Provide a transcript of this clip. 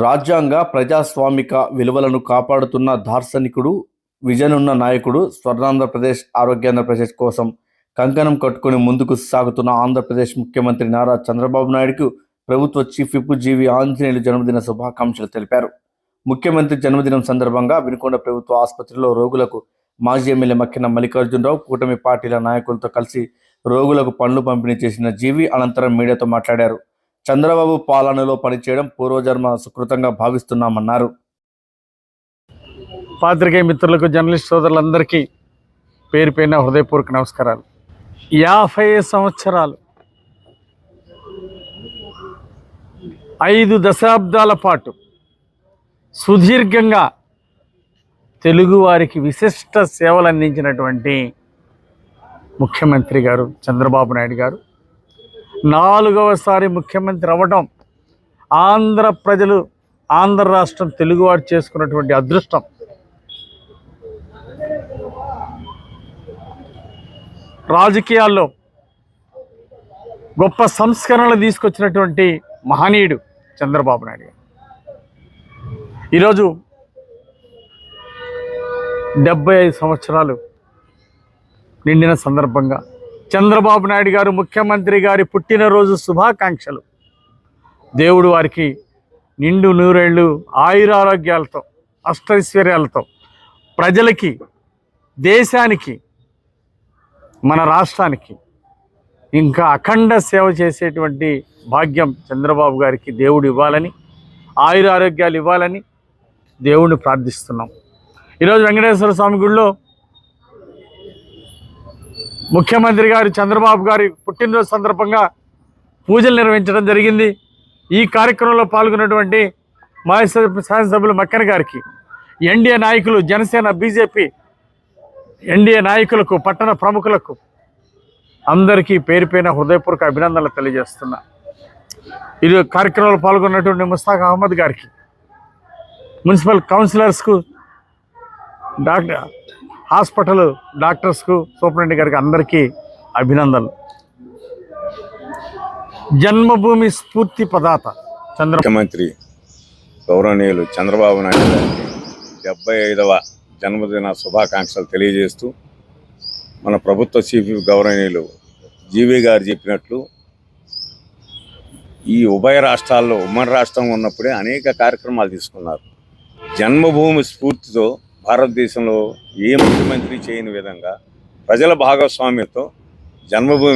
రాజ్యాంగ ప్రజాస్వామిక విలువలను కాపాడుతున్న దార్శనికుడు విజనున్న నాయకుడు స్వర్ణాంధ్రప్రదేశ్ ఆరోగ్యాంధ్రప్రదేశ్ కోసం కంకణం కట్టుకుని ముందుకు సాగుతున్న ఆంధ్రప్రదేశ్ ముఖ్యమంత్రి నారా చంద్రబాబు నాయుడుకు ప్రభుత్వ చీఫ్ విప్ జీవి ఆంజనేయులు జన్మదిన శుభాకాంక్షలు తెలిపారు. ముఖ్యమంత్రి జన్మదినం సందర్భంగా వినుకొండ ప్రభుత్వ ఆసుపత్రిలో రోగులకు మాజీ ఎమ్మెల్యే మక్కిన మల్లికార్జునరావు కూటమి పార్టీల నాయకులతో కలిసి రోగులకు పండ్లు పంపిణీ చేసిన జీవి అనంతరం మీడియాతో మాట్లాడారు. చంద్రబాబు పాలనలో పనిచేయడం పూర్వజన్మ సుకృతంగా భావిస్తున్నామన్నారు. పాత్రికేయ మిత్రులకు జర్నలిస్ట్ సోదరులందరికీ పేరు పైన హృదయపూర్వక నమస్కారాలు. యాభై సంవత్సరాలు. ఐదు దశాబ్దాల పాటు సుదీర్ఘంగా తెలుగువారికి విశిష్ట సేవలు అందించినటువంటి ముఖ్యమంత్రి గారు చంద్రబాబు నాయుడు గారు. నాలుగవసారి ముఖ్యమంత్రి అవ్వడం ఆంధ్ర ప్రజలు ఆంధ్ర రాష్ట్రం తెలుగువారు చేసుకున్నటువంటి అదృష్టం. రాజకీయాల్లో గొప్ప సంస్కరణలు తీసుకొచ్చినటువంటి మహనీయుడు చంద్రబాబు నాయుడు గారు. ఈరోజు డెబ్బై ఐదు సంవత్సరాలు నిండిన సందర్భంగా చంద్రబాబు నాయుడు గారు ముఖ్యమంత్రి గారి పుట్టినరోజు శుభాకాంక్షలు. దేవుడు వారికి నిండు నూరేళ్ళు ఆయురారోగ్యాలతో అష్టైశ్వర్యాలతో ప్రజలకి దేశానికి మన రాష్ట్రానికి ఇంకా అఖండ సేవ చేసేటువంటి భాగ్యం చంద్రబాబు గారికి దేవుడు ఇవ్వాలని ఆయుర ఆరోగ్యాలు ఇవ్వాలని దేవుణ్ణి ప్రార్థిస్తున్నాం. ఈరోజు వెంకటేశ్వర స్వామి గుడిలో ముఖ్యమంత్రి గారు చంద్రబాబు గారి పుట్టినరోజు సందర్భంగా పూజలు నిర్వహించడం జరిగింది. ఈ కార్యక్రమంలో పాల్గొన్నటువంటి మాజీ శాసనసభ్యులు మక్కన గారికి ఎన్డీఏ నాయకులు జనసేన బీజేపీ ఎన్డీఏ నాయకులకు పట్టణ ప్రముఖులకు అందరికీ పేరు పైన హృదయపూర్వక అభినందనలు తెలియజేస్తున్నా. ఇది కార్యక్రమంలో పాల్గొన్నటువంటి ముస్తాక్ అహ్మద్ గారికి మున్సిపల్ కౌన్సిలర్స్కు డాక్టర్ హాస్పిటల్ డాక్టర్స్కు సూపరింటెండెంట్ గారికి అందరికీ అభినందనలు. జన్మభూమి స్ఫూర్తి పదాత చంద్ర ముఖ్యమంత్రి గౌరవనీయులు చంద్రబాబు నాయుడు గారికి డెబ్బై ఐదవ జన్మదిన శుభాకాంక్షలు తెలియజేస్తూ మన ప్రభుత్వ చీఫ్ గౌరవనీయులు జీవి గారు చెప్పినట్లు ఈ ఉభయ రాష్ట్రాల్లో ఉమ్మడి రాష్ట్రం ఉన్నప్పుడే అనేక కార్యక్రమాలు తీసుకున్నారు. జన్మభూమి స్ఫూర్తితో భారతదేశంలో ఏ ముఖ్యమంత్రి చేయని విధంగా ప్రజల భాగస్వామ్యంతో జన్మభూమి